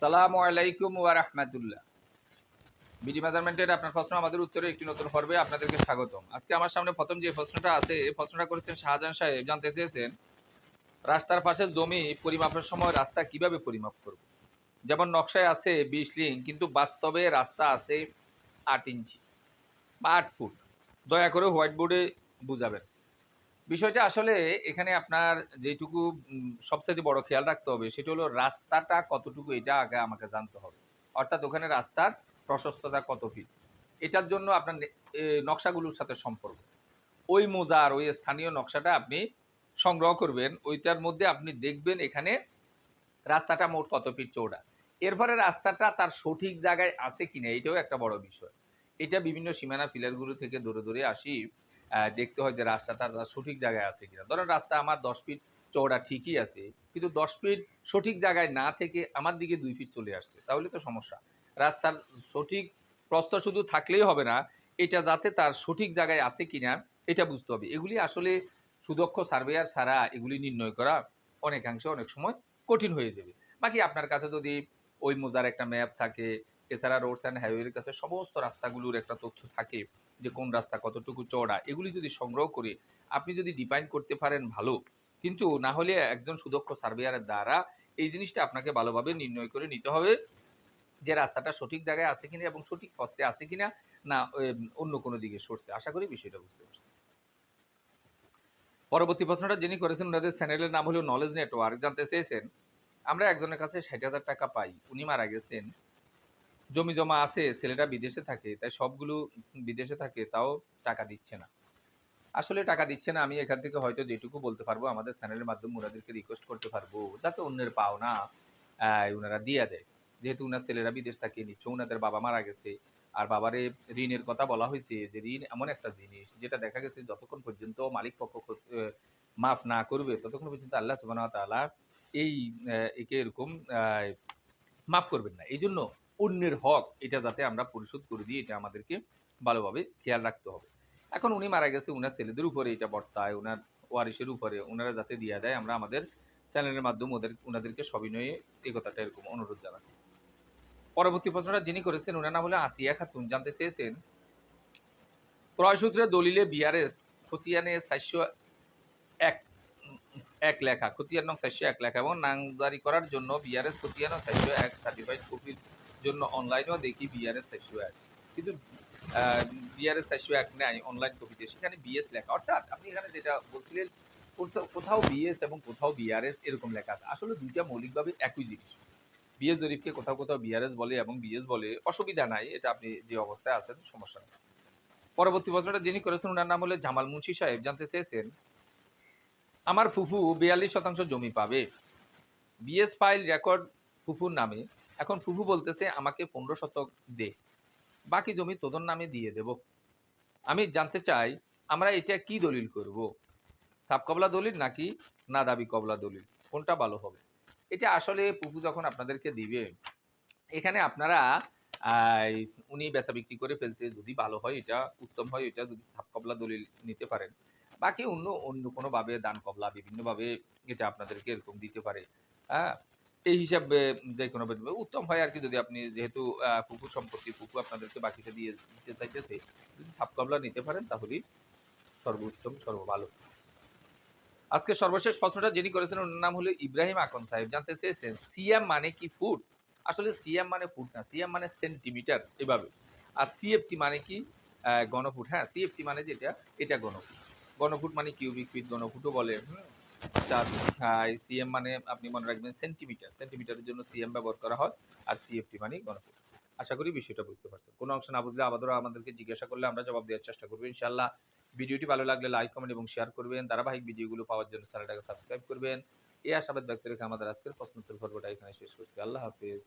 সালামু আলাইকুম ওয়া রাহমাতুল্লাহ। বিডি মেজারমেন্টের আপনার প্রশ্ন আমাদের উত্তরে একটি নতুন পর্বে আপনাদেরকে স্বাগতম। আজকে আমার সামনে প্রথম যে প্রশ্নটা আছে, এই প্রশ্নটা করেছেন শাহজাহান সাহেব। জানতে চেয়েছেন, রাস্তার পাশে জমি পরিমাপের সময় রাস্তা কীভাবে পরিমাপ করব? যেমন নকশায় আছে বিশ লিং, কিন্তু বাস্তবে রাস্তা আছে আট ইঞ্চি বা আট ফুট। দয়া করে হোয়াইট বোর্ডে বুঝাবেন। বিষয়টা আসলে এখানে আপনার যেটুকু সবচেয়ে বড় খেয়াল রাখতে হবে সেটা হলো রাস্তাটা কতটুকু এটা আগে আমাকে জানতে হবে। অর্থাৎ ওখানে রাস্তার প্রশস্ততা কত ফিট এটার জন্য আপনার নকশাগুলোর সাথে সম্পর্ক। ওই মোজার, ওই স্থানীয় নকশাটা আপনি সংগ্রহ করবেন, ওইটার মধ্যে আপনি দেখবেন এখানে রাস্তাটা মোট কত ফিট চৌড়া এরপরে রাস্তাটা তার সঠিক জায়গায় আছে কিনা এটাও একটা বড় বিষয়। এটা বিভিন্ন সীমানা পিলারগুলো থেকে দূরে দূরে আসি দেখতে হয় যে রাস্তাটা তার সঠিক জায়গায় আছে কিনা। ধরেন রাস্তা আমার দশ ফিট চওড়া ঠিকই আছে, কিন্তু দশ ফিট সঠিক জায়গায় না থেকে আমার দিকে দুই ফিট চলে আসছে, তাহলে তো সমস্যা। রাস্তার সঠিক প্রস্থ শুধু থাকলেই হবে না, এটা যাতে তার সঠিক জায়গায় আছে কিনা, এটা বুঝতে হবে। এগুলি আসলে সুদক্ষ সার্ভেয়ার ছাড়া এগুলি নির্ণয় করা অনেকাংশে অনেক সময় কঠিন হয়ে যাবে। বাকি আপনার কাছে যদি ওই মোজার একটা ম্যাপ থাকে এছাড়া রোডস অ্যান্ড হাইওয়ের কাছে সমস্ত রাস্তাগুলোর একটা তথ্য থাকে যে কোন রাস্তা কতটুকু চওড়া, এগুলি যদি সংগ্রহ করে, আপনি যদি ডিফাইন করতে পারেন ভালো। কিন্তু না হলে একজন সুদক্ষ সার্ভেয়ারের দ্বারা এই জিনিসটা আপনাকে ভালোভাবে নির্ণয় করে নিতে হবে যে রাস্তাটা সঠিক জায়গায় আছে কিনা এবং সঠিক পথে আছে কিনা, না অন্য কোনো দিকে সরছে। আশা করি বিষয়টা বুঝতে পারছেন। পরবর্তী প্রশ্নটা যিনি করেছেন, ওনাদের চ্যানেলের নাম হলো নলেজ নেটওয়ার্ক জানতে চেয়েছেন, আমরা একজনের কাছে ষাট হাজার টাকা পাই, উনি মারা গেছেন। জমি জমা আছে, ছেলেটা বিদেশে থাকে, তাই সবগুলো বিদেশে থাকে, তাও টাকা দিচ্ছে না। আসলে টাকা দিচ্ছে না, আমি এখান থেকে হয়তো যেটুকু বলতে পারব, আমাদের চ্যানেলের মাধ্যমে ওনাদেরকে রিকোয়েস্ট করতে পারব, যাতে অন্যের পাওনা ওনারা দিয়ে দেয়। যেহেতু ওনার ছেলেরা বিদেশ থাকে নিচ্ছে ওনাদের বাবা মারা গেছে। আর বাবারে ঋণের কথা বলা হয়েছে যে, ঋণ এমন একটা জিনিস, যেটা দেখা গেছে যতক্ষণ পর্যন্ত মালিক পক্ষ মাফ না করবে, ততক্ষণ পর্যন্ত আল্লাহ সুবাহ তাআলা এই একে এরকম মাফ করবেন না। এই জন্য অন্যের হক, এটা যাতে আমরা পরিশোধ করে দিই, এটা আমাদেরকে ভালোভাবে খেয়াল রাখতে হবে। এখন উনি মারা গেছে, উনার ছেলেদের উপরে এটা বর্তায়, উনার ওয়ারিসের উপরে ওনারা যাতে দিয়ে দেয়, আমরা আমাদের চ্যানেলের মাধ্যমে ওদের ওনাদেরকে সবিনয়ে এই কথাটা এরকম অনুরোধ জানাচ্ছি। পরবর্তী প্রশ্নটা যিনি করেছেন ওনার নাম হলো আসিয়া খাতুন। জানতে চেয়েছেন ক্রয়সূত্রে দলিলে বিআরএস খতিয়ানে চারশো এক এক লেখা, খতিয়ান নং চারশো এক লেখা এবং নামজারি করার জন্য বিআরএস খতিয়ান চারশো এক সার্টিফাইড কপির জন্য অনলাইনেও দেখি বিআরএস চারশো এক কিন্তু বিআরএস চারশো এক নেয় অনলাইন কপিতে। সেখানে বিএস লেখা। অর্থাৎ আপনি এখানে যেটা বলছিলেন, কোথাও- বিএস এবং কোথাও বিআরএস এরকম লেখা আছে। আসলে দুইটা মৌলিকভাবে একই জিনিস। বিএস জরিপকে কোথাও কোথাও বিআরএস বলে এবং বিএস বলে অসুবিধা নাই। এটা আপনি যে অবস্থায় আছেন, সমস্যা নেই। পরবর্তী প্রশ্নটা যিনি করেছেন, ওনার নাম হলো জামাল মুন্সি সাহেব। জানতে চেয়েছেন, আমার ফুফু বিয়াল্লিশ শতাংশ জমি পাবে। বিএস ফাইল রেকর্ড ফুফুর নামে। এখন ফুফু বলতেছে, আমাকে পনেরো শতক দে। বাকি জমি তোদের নামে দিয়ে দেব। আমি জানতে চাই, আমরা এটা কি দলিল করব? সাব কবলা দলিল নাকি না দাবি কবলা দলিল? কোনটা ভালো হবে? এটা আসলে ফুফু যখন আপনাদেরকে দিবে, এখানে আপনারা উনি বেচা বিক্রি করে ফেলছে। যদি ভালো হয় এটা, উত্তম হয় এটা, যদি সাব কবলা দলিল নিতে পারেন। বাকি অন্য অন্য কোনোভাবে দান কবলা বিভিন্ন ভাবে এটা আপনাদেরকে এরকম দিতে পারে। হ্যাঁ? এই হিসাবে যে কোনো উত্তম হয় আর কি যদি আপনি যেহেতু পুকু সম্পত্তি পুকু আপনাদেরকে বাকিটা দিয়ে দিতে চাইতেছে, যদি কবলা নিতে পারেন তাহলেই সর্বোত্তম, সর্বভালো। আজকে সর্বশেষ প্রশ্নটা যিনি করেছেন, ওনার নাম হলো ইব্রাহিম আকন সাহেব। জানতে চেয়েছেন, সিএম মানে কি ফুট আসলে সিএম মানে ফুট না, সিএম মানে সেন্টিমিটার এভাবে। আর সিএফটি মানে কি? গণফুট। হ্যাঁ সিএফটি মানে যেটা, এটা গণফুট। গণফুট মানে কিউবিক ফিট গণফুটও বলে, হুম। তার সিএম মানে আপনি মনে রাখবেন সেন্টিমিটার। সেন্টিমিটারের জন্য সিএম ব্যবহার করা হয় আর সিএফটি মানে গণফুট আশা করি বিষয়টা বুঝতে পারছেন। কোনো অংশ না বুঝলে আবারও আমাদেরকে জিজ্ঞাসা করলে আমরা জবাব দেওয়ার চেষ্টা করব। ইনশাল্লাহ ভিডিওটি ভালো লাগলে লাইক, কমেন্ট এবং শেয়ার করবেন। ধারাবাহিক ভিডিওগুলো পাওয়ার জন্য চ্যানেলটাকে সাবস্ক্রাইব করবেন। এই আশাবাদ ব্যক্ত রেখে আমাদের আজকের প্রশ্নোত্তর পর্বটা এখানে শেষ করছি। আল্লাহ হাফিজ।